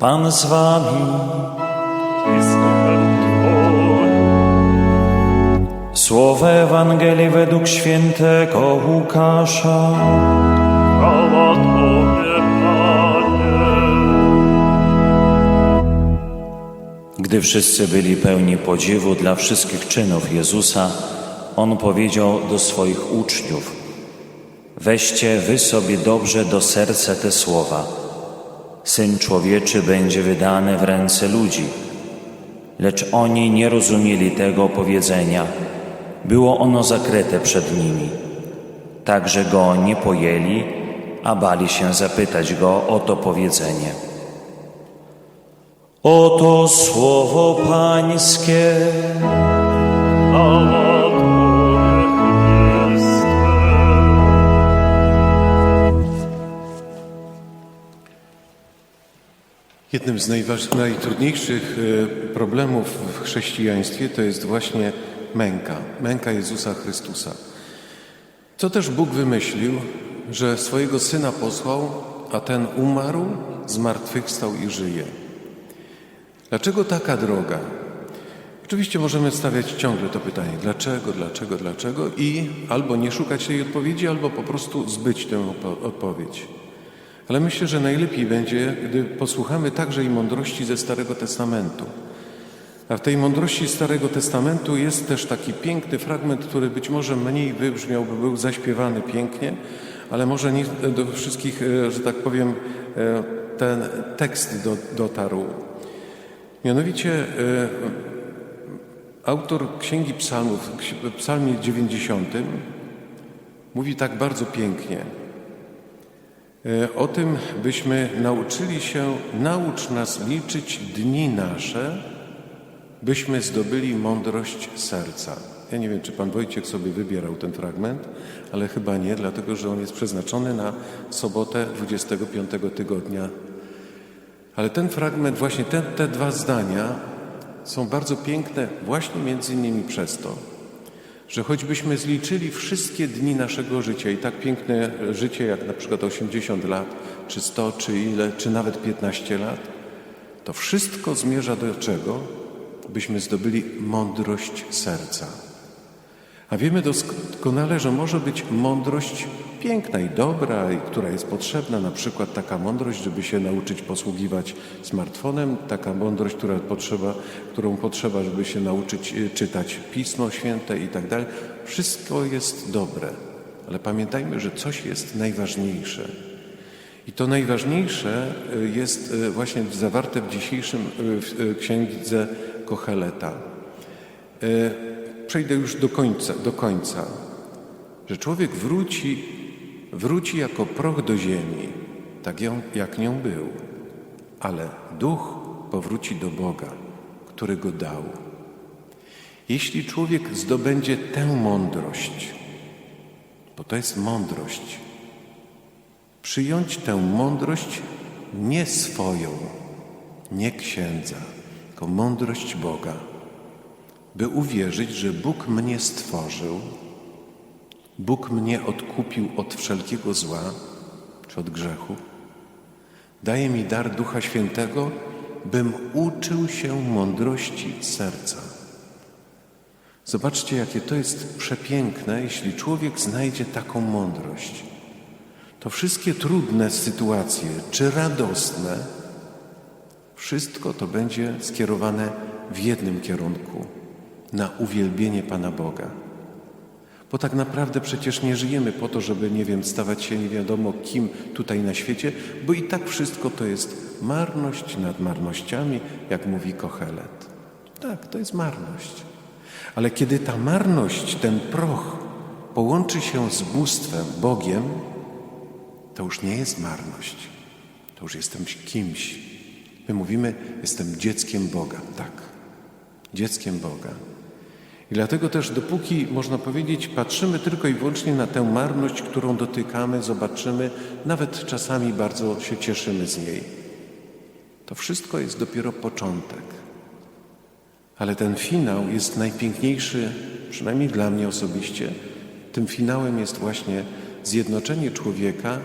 Pan z wami. Słowo Ewangelii według świętego Łukasza. Chwała Tobie, Panie. Gdy wszyscy byli pełni podziwu dla wszystkich czynów Jezusa, On powiedział do swoich uczniów: Weźcie wy sobie dobrze do serca te słowa. Syn człowieczy będzie wydany w ręce ludzi. Lecz oni nie rozumieli tego powiedzenia. Było ono zakryte przed nimi. Także go nie pojęli, a bali się zapytać go o to powiedzenie. Oto słowo Pańskie. Jednym z najtrudniejszych e, problemów w chrześcijaństwie to jest właśnie męka, męka Jezusa Chrystusa. Co też Bóg wymyślił, że swojego Syna posłał, a ten umarł, zmartwychwstał i żyje. Dlaczego taka droga? Oczywiście możemy stawiać ciągle to pytanie, dlaczego, dlaczego, dlaczego i albo nie szukać tej odpowiedzi, albo po prostu zbyć tę odpowiedź. Ale myślę, że najlepiej będzie, gdy posłuchamy także i mądrości ze Starego Testamentu. A w tej mądrości Starego Testamentu jest też taki piękny fragment, który być może mniej wybrzmiałby, był zaśpiewany pięknie, ale może nie do wszystkich, e, że tak powiem, e, ten tekst do, dotarł. Mianowicie e, autor Księgi Psalmów, w Psalmie 90, mówi tak bardzo pięknie. E, O tym, byśmy nauczyli się, naucz nas liczyć dni nasze, byśmy zdobyli mądrość serca. Ja nie wiem, czy pan Wojciech sobie wybierał ten fragment, ale chyba nie, dlatego że on jest przeznaczony na sobotę 25 tygodnia. Ale ten fragment, właśnie te, te dwa zdania są bardzo piękne właśnie między innymi przez to, że choćbyśmy zliczyli wszystkie dni naszego życia i tak piękne życie jak na przykład 80 lat, czy 100, czy ile, czy nawet 15 lat, to wszystko zmierza do czego? Byśmy zdobyli mądrość serca. A wiemy doskonale, że może być mądrość piękna i dobra, i która jest potrzebna, na przykład taka mądrość, żeby się nauczyć posługiwać smartfonem, taka mądrość, która potrzeba, którą potrzeba, żeby się nauczyć y, czytać Pismo Święte i tak dalej. Wszystko jest dobre, ale pamiętajmy, że coś jest najważniejsze. I to najważniejsze y, jest y, właśnie zawarte w dzisiejszym w księdze Kocheleta. Przejdę już do końca, do końca, że człowiek wróci, wróci jako proch do ziemi, tak ją, jak nią był, ale duch powróci do Boga, który go dał. Jeśli człowiek zdobędzie tę mądrość, bo to jest mądrość, przyjąć tę mądrość nie swoją, nie księdza, tylko mądrość Boga, by uwierzyć, że Bóg mnie stworzył, Bóg mnie odkupił od wszelkiego zła czy od grzechu, daje mi dar Ducha Świętego, bym uczył się mądrości serca. Zobaczcie, jakie to jest przepiękne, jeśli człowiek znajdzie taką mądrość. To wszystkie trudne sytuacje, czy radosne, wszystko to będzie skierowane w jednym kierunku na uwielbienie Pana Boga. Bo tak naprawdę przecież nie żyjemy po to, żeby, nie wiem, stawać się nie wiadomo kim tutaj na świecie, bo i tak wszystko to jest marność nad marnościami, jak mówi Kochelet. Tak, to jest marność. Ale kiedy ta marność, ten proch połączy się z bóstwem, Bogiem, to już nie jest marność. To już jestem kimś. My mówimy, jestem dzieckiem Boga. Tak, dzieckiem Boga. I dlatego też, dopóki, można powiedzieć, patrzymy tylko i wyłącznie na tę marność, którą dotykamy, zobaczymy, nawet czasami bardzo się cieszymy z niej, to wszystko jest dopiero początek. Ale ten finał jest najpiękniejszy, przynajmniej dla mnie osobiście. Tym finałem jest właśnie zjednoczenie człowieka,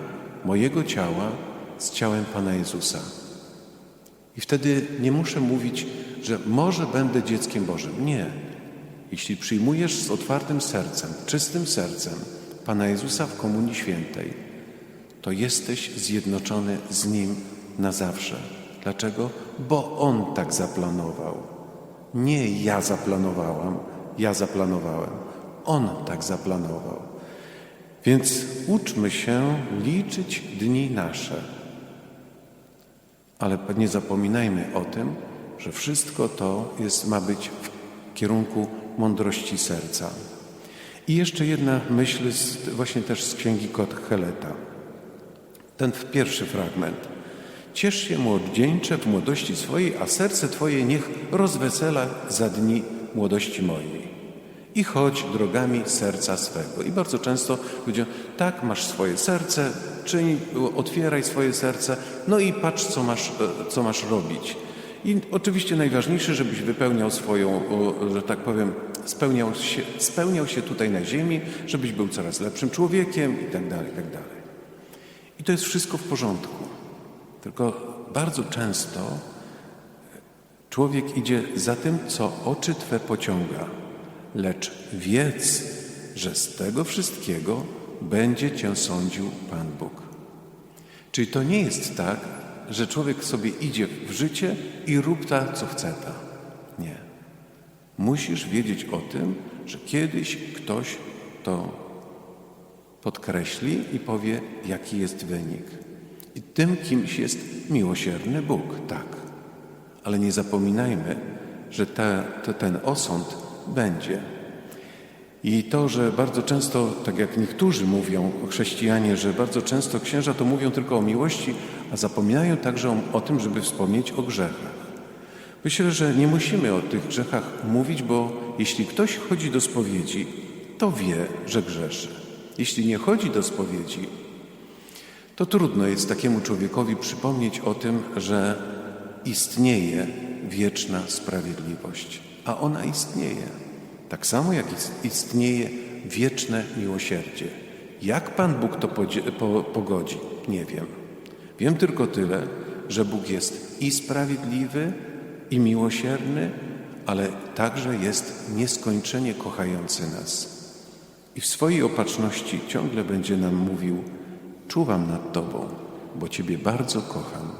mojego ciała, z ciałem Pana Jezusa. I wtedy nie muszę mówić, że może będę dzieckiem Bożym. Nie. Jeśli przyjmujesz z otwartym sercem, czystym sercem Pana Jezusa w Komunii Świętej, to jesteś zjednoczony z Nim na zawsze. Dlaczego? Bo On tak zaplanował. Nie ja zaplanowałam, ja zaplanowałem. On tak zaplanował. Więc uczmy się liczyć dni nasze. Ale nie zapominajmy o tym, że wszystko to jest, ma być w kierunku mądrości serca. I jeszcze jedna myśl z, właśnie też z księgi Kotheleta. Ten pierwszy fragment. Ciesz się młodzieńcze w młodości swojej, a serce Twoje niech rozwesela za dni młodości mojej. I chodź drogami serca swego. I bardzo często ludzie, tak, masz swoje serce, czyń, otwieraj swoje serce, no i patrz, co masz, e, co masz robić. I oczywiście najważniejsze, żebyś wypełniał swoją, że tak powiem, spełniał się, spełniał się tutaj na ziemi, żebyś był coraz lepszym człowiekiem i tak dalej, i tak dalej. I to jest wszystko w porządku. Tylko bardzo często człowiek idzie za tym, co oczy Twe pociąga. Lecz wiedz, że z tego wszystkiego będzie Cię sądził Pan Bóg. Czyli to nie jest tak, że człowiek sobie idzie w życie i rób ta, co chce ta. Nie. Musisz wiedzieć o tym, że kiedyś ktoś to podkreśli i powie, jaki jest wynik. I tym kimś jest miłosierny Bóg, tak. Ale nie zapominajmy, że ta, to ten osąd będzie. I to, że bardzo często, tak jak niektórzy mówią, chrześcijanie, że bardzo często księża to mówią tylko o miłości, a zapominają także o, o tym, żeby wspomnieć o grzechach. Myślę, że nie musimy o tych grzechach mówić, bo jeśli ktoś chodzi do spowiedzi, to wie, że grzeszy. Jeśli nie chodzi do spowiedzi, to trudno jest takiemu człowiekowi przypomnieć o tym, że istnieje wieczna sprawiedliwość, a ona istnieje. Tak samo jak istnieje wieczne miłosierdzie. Jak Pan Bóg to pogodzi, nie wiem. Wiem tylko tyle, że Bóg jest i sprawiedliwy, i miłosierny, ale także jest nieskończenie kochający nas. I w swojej opatrzności ciągle będzie nam mówił: Czuwam nad Tobą, bo Ciebie bardzo kocham.